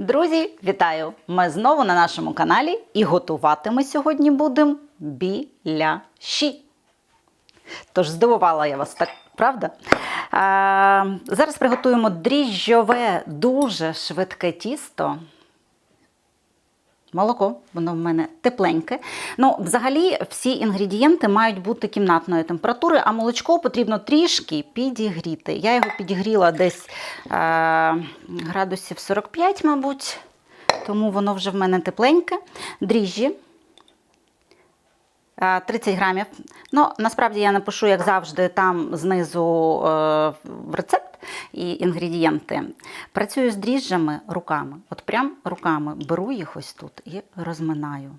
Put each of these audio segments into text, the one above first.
Друзі, вітаю! Ми знову на нашому каналі і готувати ми сьогодні будемо біляші. Тож здивувала я вас так, правда? А, зараз приготуємо дріжджове, дуже швидке тісто. Молоко, воно в мене тепленьке. Ну, взагалі, всі інгредієнти мають бути кімнатної температури, а молочко потрібно трішки підігріти. Я його підігріла десь е, градусів 45, мабуть, тому воно вже в мене тепленьке. Дріжджі. е, 30 грамів. Ну, насправді я напишу, як завжди, там знизу е, рецепт і інгредієнти. Працюю з дріжджами руками. От прям руками беру їх ось тут і розминаю.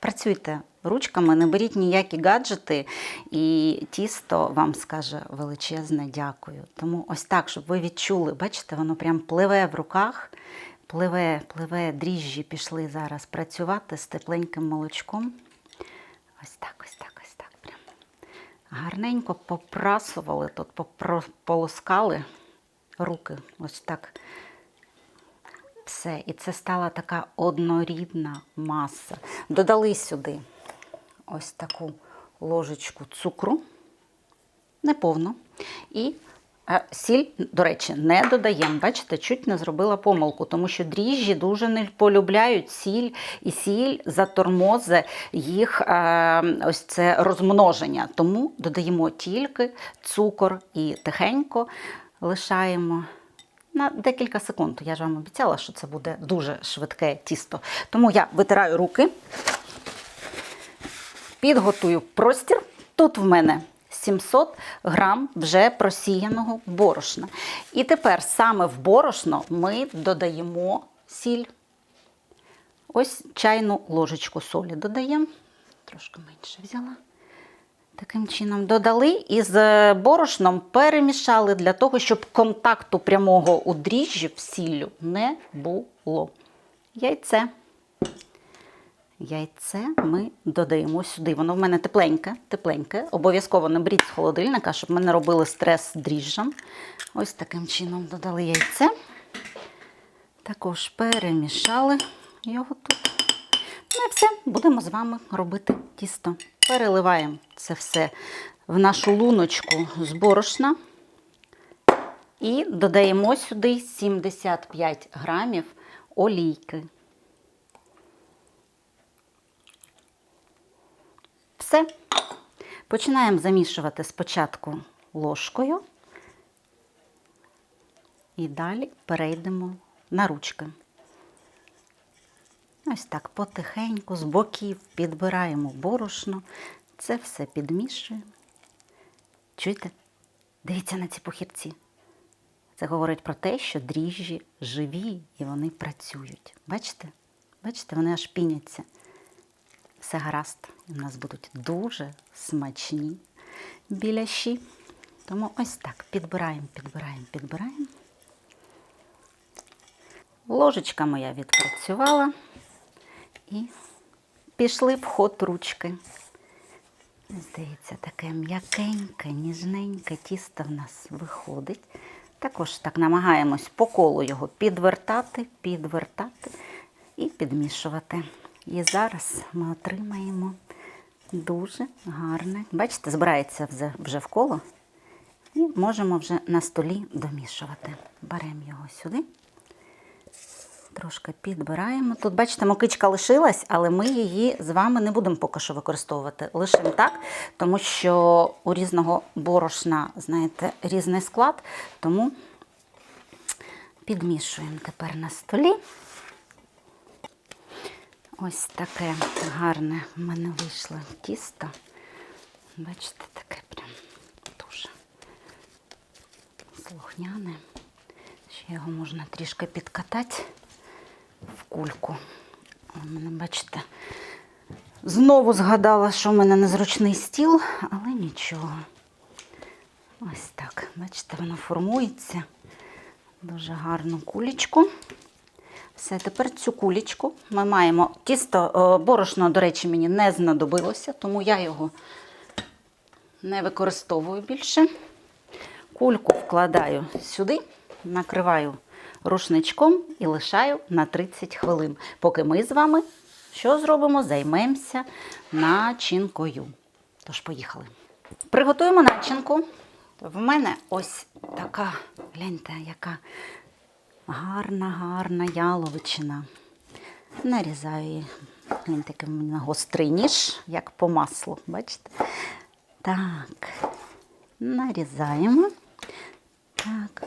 Працюйте ручками, не беріть ніякі гаджети, і тісто вам скаже величезне дякую. Тому ось так, щоб ви відчули, бачите, воно прям пливе в руках, пливе, пливе, дріжджі пішли зараз працювати з тепленьким молочком. Ось так, ось так. Гарненько попрасували тут, полоскали руки. Ось так. Все. І це стала така однорідна маса. Додали сюди ось таку ложечку цукру, неповну. І сіль, до речі, не додаємо. Бачите, чуть не зробила помилку, тому що дріжджі дуже не полюбляють сіль, і сіль затормозе їх е, ось це розмноження. Тому додаємо тільки цукор і тихенько лишаємо. На декілька секунд. Я ж вам обіцяла, що це буде дуже швидке тісто. Тому я витираю руки, підготую простір. Тут в мене 700 грам вже просіяного борошна. І тепер саме в борошно ми додаємо сіль. Ось чайну ложечку солі додаємо. Трошки менше взяла. Таким чином додали і з борошном перемішали для того, щоб контакту прямого у дріжджі з сіллю не було. Яйце. Яйце ми додаємо сюди. Воно в мене тепленьке, тепленьке. Обов'язково не беріть з холодильника, щоб ми не робили стрес дріжджам. Ось таким чином додали яйце. Також перемішали його тут. Ну і все, будемо з вами робити тісто. Переливаємо це все в нашу луночку з борошна. І додаємо сюди 75 грамів олійки. Все. Починаємо замішувати спочатку ложкою. І далі перейдемо на ручки. Ось так потихеньку, з боків підбираємо борошно, це все підмішуємо. Чуєте? Дивіться на ці похірці. Це говорить про те, що дріжджі живі і вони працюють. Бачите? Бачите, вони аж піняться. Все гаразд. В нас будуть дуже смачні біляші. Тому ось так підбираємо, підбираємо, підбираємо. Ложечка моя відпрацювала. І пішли в ход ручки. Здається, таке м'якеньке, ніжненьке тісто в нас виходить. Також так намагаємось по колу його підвертати, підвертати і підмішувати. І зараз ми отримаємо дуже гарне. Бачите, збирається вже, вже в коло. І можемо вже на столі домішувати. Беремо його сюди. Трошки підбираємо. Тут, бачите, мокичка лишилась, але ми її з вами не будемо поки що використовувати. Лишимо так, тому що у різного борошна, знаєте, різний склад, тому підмішуємо тепер на столі. Ось таке гарне в мене вийшло тісто. Бачите, таке прям дуже слухняне. Ще його можна трішки підкатати в кульку. У мене, бачите, знову згадала, що в мене незручний стіл, але нічого. Ось так. Бачите, воно формується. Дуже гарну кулечку. Все, тепер цю кулечку ми маємо. Тісто, е, борошно, до речі, мені не знадобилося, тому я його не використовую більше. Кульку вкладаю сюди, накриваю рушничком і лишаю на 30 хвилин, поки ми з вами що зробимо? Займемося начинкою. Тож, поїхали. Приготуємо начинку. В мене ось така, гляньте, яка гарна, гарна яловичина. Нарізаю її. такий в гострий ніж, як по маслу. Бачите? Так, нарізаємо. Так.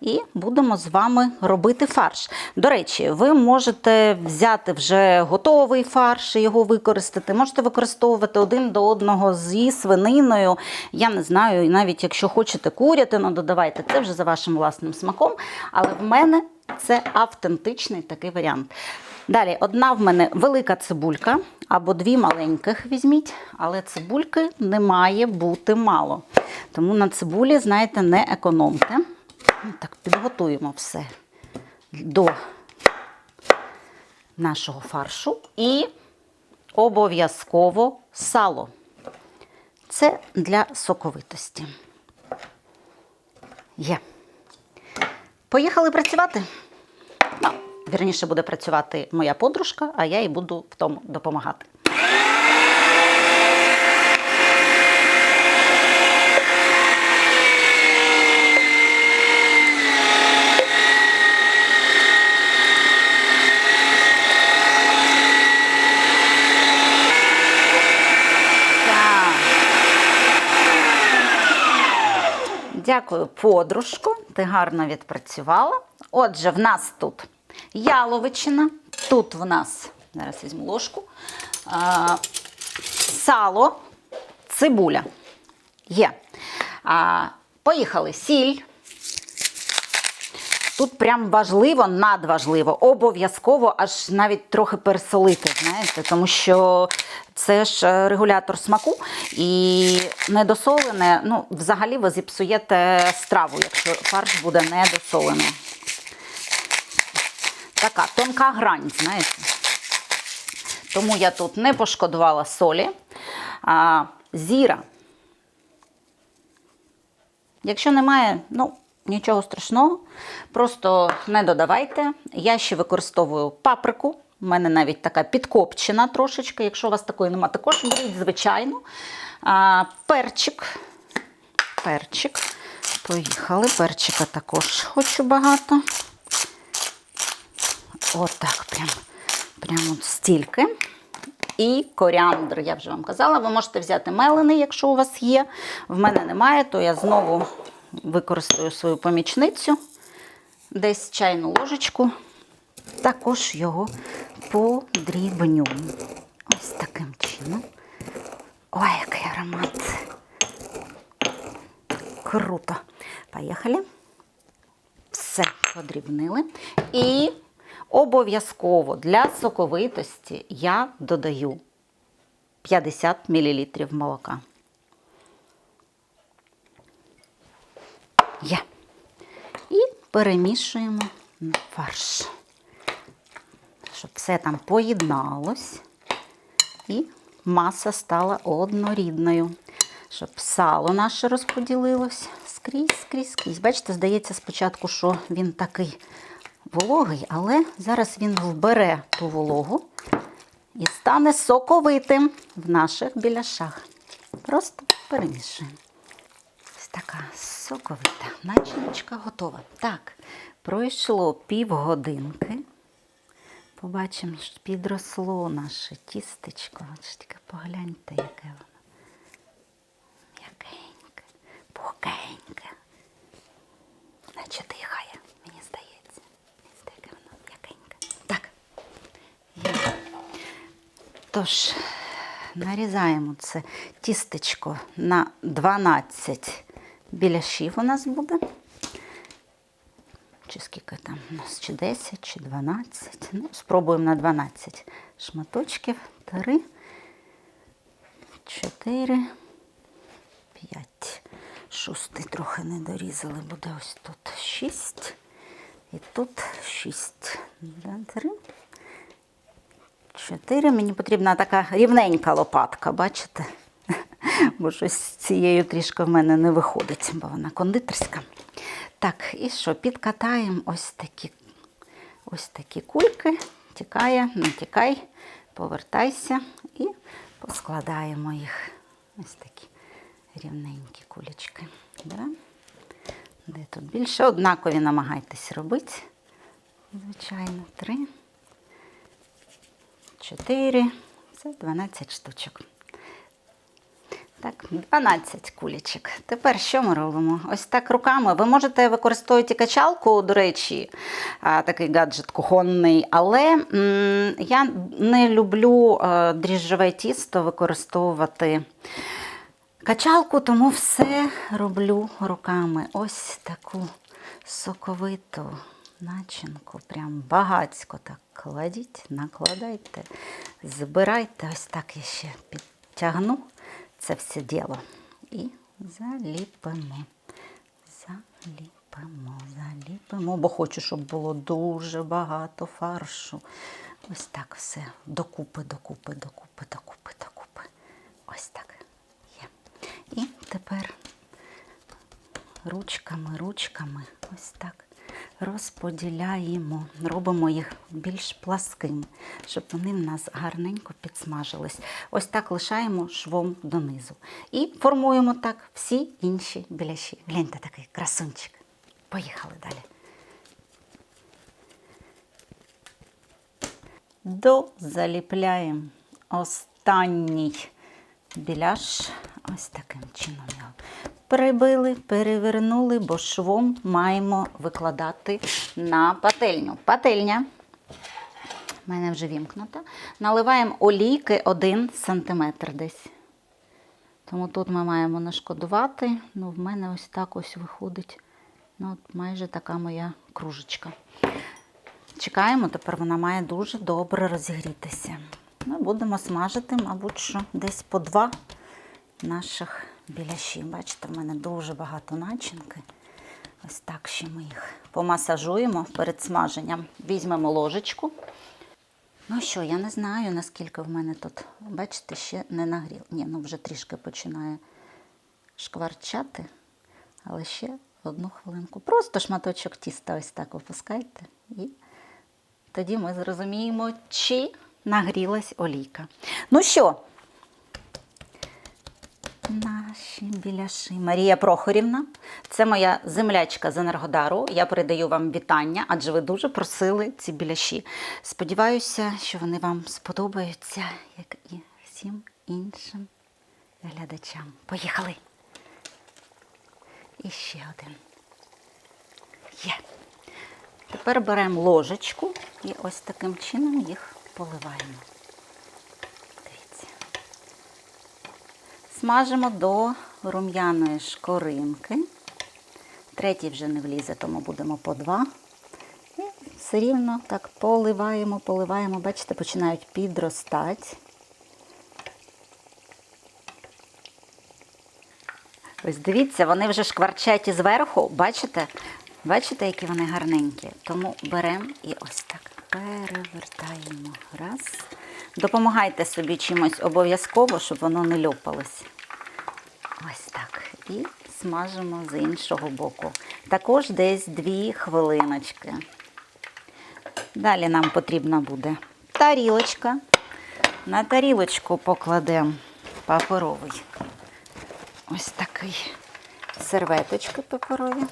І будемо з вами робити фарш. До речі, ви можете взяти вже готовий фарш і його використати. Можете використовувати один до одного зі свининою. Я не знаю, і навіть якщо хочете курятину, додавайте це вже за вашим власним смаком. Але в мене це автентичний такий варіант. Далі, одна в мене велика цибулька або дві маленьких візьміть, але цибульки не має бути мало. Тому на цибулі, знаєте, не економте. Підготуємо все до нашого фаршу і обов'язково сало. Це для соковитості. Є. Поїхали працювати. Ну, вірніше буде працювати моя подружка, а я їй буду в тому допомагати. Так. Дякую, подружку. Ти гарно відпрацювала. Отже, в нас тут яловичина, тут в нас, зараз візьму ложку, а, сало, цибуля. Є. А, поїхали. Сіль. Тут прям важливо, надважливо, обов'язково аж навіть трохи пересолити, знаєте, тому що це ж е, регулятор смаку і недосолене, ну, взагалі ви зіпсуєте страву, якщо фарш буде недосолений. Така тонка грань, знаєте. Тому я тут не пошкодувала солі. А, зіра. Якщо немає, ну, нічого страшного, просто не додавайте. Я ще використовую паприку. У мене навіть така підкопчена трошечки. Якщо у вас такої немає, також беріть, звичайно. А, перчик. Перчик. Поїхали. Перчика також хочу багато. Отак, прям, прям от стільки. І коріандр, я вже вам казала, ви можете взяти мелений, якщо у вас є. В мене немає, то я знову використаю свою помічницю, десь чайну ложечку, також його подрібню. Ось таким чином. Ой, який аромат. Круто. Поїхали. Все подрібнили. І обов'язково для соковитості я додаю 50 мл молока. Є. І перемішуємо фарш, щоб все там поєдналось і маса стала однорідною. Щоб сало наше розподілилось скрізь, скрізь, скрізь. Бачите, здається спочатку, що він такий вологий, але зараз він вбере ту вологу і стане соковитим в наших біляшах. Просто перемішуємо. Така соковита начиночка готова. Так, пройшло півгодинки. Побачимо, що підросло наше тістечко. Ж погляньте, яке воно. М'якеньке, пухкеньке. Наче дихає, мені здається. Таке воно м'якеньке. Так. Тож, нарізаємо це тістечко на 12 біляшів у нас буде. Чи скільки там у нас? Чи 10, чи 12. Ну, спробуємо на 12 шматочків. 3, 4, 5. Шостий трохи не дорізали, буде ось тут 6. І тут 6. 3, 4. Мені потрібна така рівненька лопатка, бачите? Бо щось з цією трішки в мене не виходить, бо вона кондитерська. Так, і що? Підкатаємо ось такі, ось такі кульки. Тікає, не тікай, повертайся і поскладаємо їх. Ось такі рівненькі кулечки. Да? Де тут більше? Однакові намагайтесь робити. Звичайно, три, чотири. Це 12 штучок. Так, 12 кулічок. Тепер що ми робимо? Ось так руками. Ви можете використовувати качалку, до речі, такий гаджет кухонний, але м, я не люблю е, дріжджове тісто використовувати качалку, тому все роблю руками. Ось таку соковиту начинку, прям багацько так кладіть, накладайте, збирайте, ось так я ще підтягну це все діло. І заліпимо. Заліпимо, заліпимо, бо хочу, щоб було дуже багато фаршу. Ось так все. Докупи, докупи, докупи, докупи, докупи. Ось так. Є. І тепер ручками, ручками, ось так розподіляємо, робимо їх більш пласкими, щоб вони в нас гарненько підсмажились. Ось так лишаємо швом донизу. І формуємо так всі інші біляші. Гляньте такий красунчик. Поїхали далі. Дозаліпляємо останній біляш. Ось таким чином прибили, перевернули, бо швом маємо викладати на пательню. Пательня. У мене вже вімкнута. Наливаємо олійки 1 см десь. Тому тут ми маємо нашкодувати. Ну, в мене ось так ось виходить. Ну, от майже така моя кружечка. Чекаємо, тепер вона має дуже добре розігрітися. Ми будемо смажити, мабуть, що десь по два наших біляші. Бачите, в мене дуже багато начинки. Ось так ще ми їх помасажуємо перед смаженням. Візьмемо ложечку. Ну що, я не знаю, наскільки в мене тут, бачите, ще не нагрів. Ні, ну вже трішки починає шкварчати, але ще одну хвилинку. Просто шматочок тіста ось так опускайте. І тоді ми зрозуміємо, чи нагрілась олійка. Ну що, Наші біляші. Марія Прохорівна, це моя землячка з Енергодару. Я передаю вам вітання, адже ви дуже просили ці біляші. Сподіваюся, що вони вам сподобаються, як і всім іншим глядачам. Поїхали! І ще один. Є. Тепер беремо ложечку і ось таким чином їх поливаємо. Смажимо до рум'яної шкоринки. Третій вже не влізе, тому будемо по два. І все рівно так поливаємо, поливаємо. Бачите, починають підростати. Ось дивіться, вони вже шкварчать із верху. Бачите? Бачите, які вони гарненькі. Тому беремо і ось так перевертаємо. Раз. Допомагайте собі чимось обов'язково, щоб воно не льопалось. Ось так. І смажимо з іншого боку. Також десь дві хвилиночки. Далі нам потрібна буде тарілочка. На тарілочку покладемо паперовий. Ось такий серветочки паперові.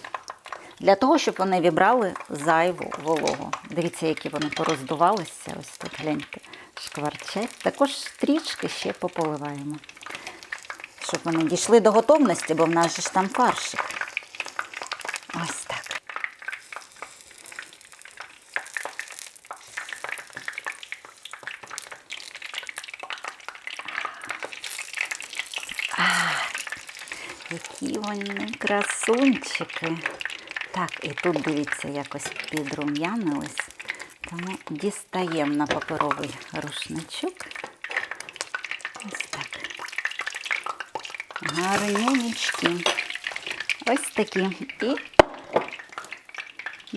Для того, щоб вони вібрали зайву вологу. Дивіться, які вони пороздувалися. Ось тут гляньте, шкварчать. Також трішки ще пополиваємо, щоб вони дійшли до готовності, бо в нас же ж там фаршик. Ось так. А, які вони красунчики. Так, і тут, дивіться, якось підрум'янились. Тому дістаємо на паперовий рушничок. Ось так. Гарнюнічки. Ось такі. І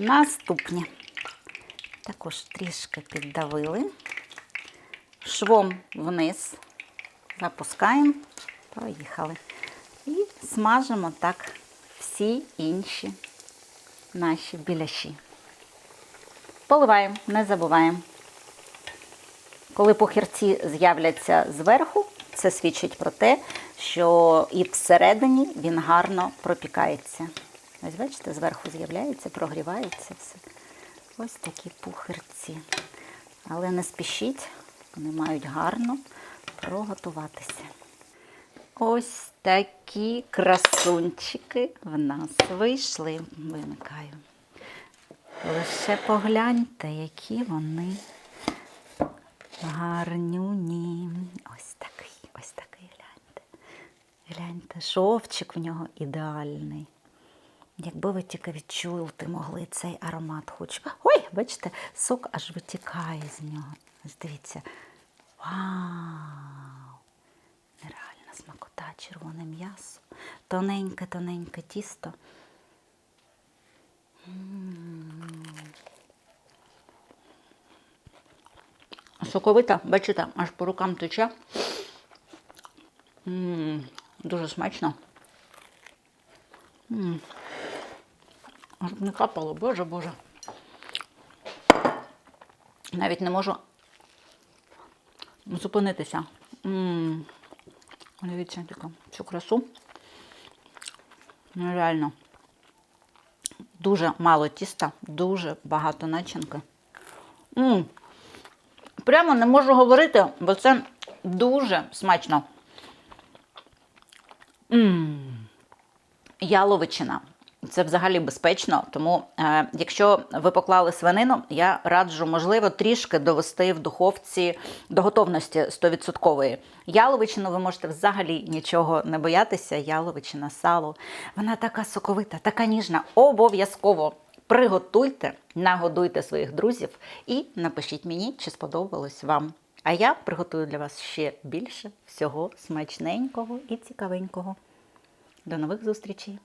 наступні. Також трішки піддавили. Швом вниз. Запускаємо. Поїхали. І смажимо так всі інші наші біляші. Поливаємо, не забуваємо. Коли похирці з'являться зверху, це свідчить про те, що і всередині він гарно пропікається. Ось бачите, зверху з'являється, прогрівається все. Ось такі пухирці. Але не спішіть, вони мають гарно проготуватися. Ось такі красунчики в нас вийшли. Вимикаю. Лише погляньте, які вони гарнюні. Ось такий, ось такий гляньте. Гляньте, шовчик в нього ідеальний. Якби ви тільки відчути могли цей аромат хоч. Ой, бачите, сок аж витікає з нього. Ось дивіться. Вау! Нереальна смакота, червоне м'ясо, тоненьке, тоненьке тісто. Соковита, бачите, аж по рукам тече. М, Дуже смачно. М. Аж не капало, боже, боже. Навіть не можу зупинитися. М. Дивіться таку цю красу. Ну, реально. Дуже мало тіста, дуже багато начинки. М. Прямо не можу говорити, бо це дуже смачно. М. Яловичина. Це взагалі безпечно, тому е, якщо ви поклали свинину, я раджу, можливо, трішки довести в духовці до готовності 100%. Яловичину ви можете взагалі нічого не боятися. Яловичина, сало. Вона така соковита, така ніжна. Обов'язково приготуйте, нагодуйте своїх друзів і напишіть мені, чи сподобалось вам. А я приготую для вас ще більше всього смачненького і цікавенького. До нових зустрічей!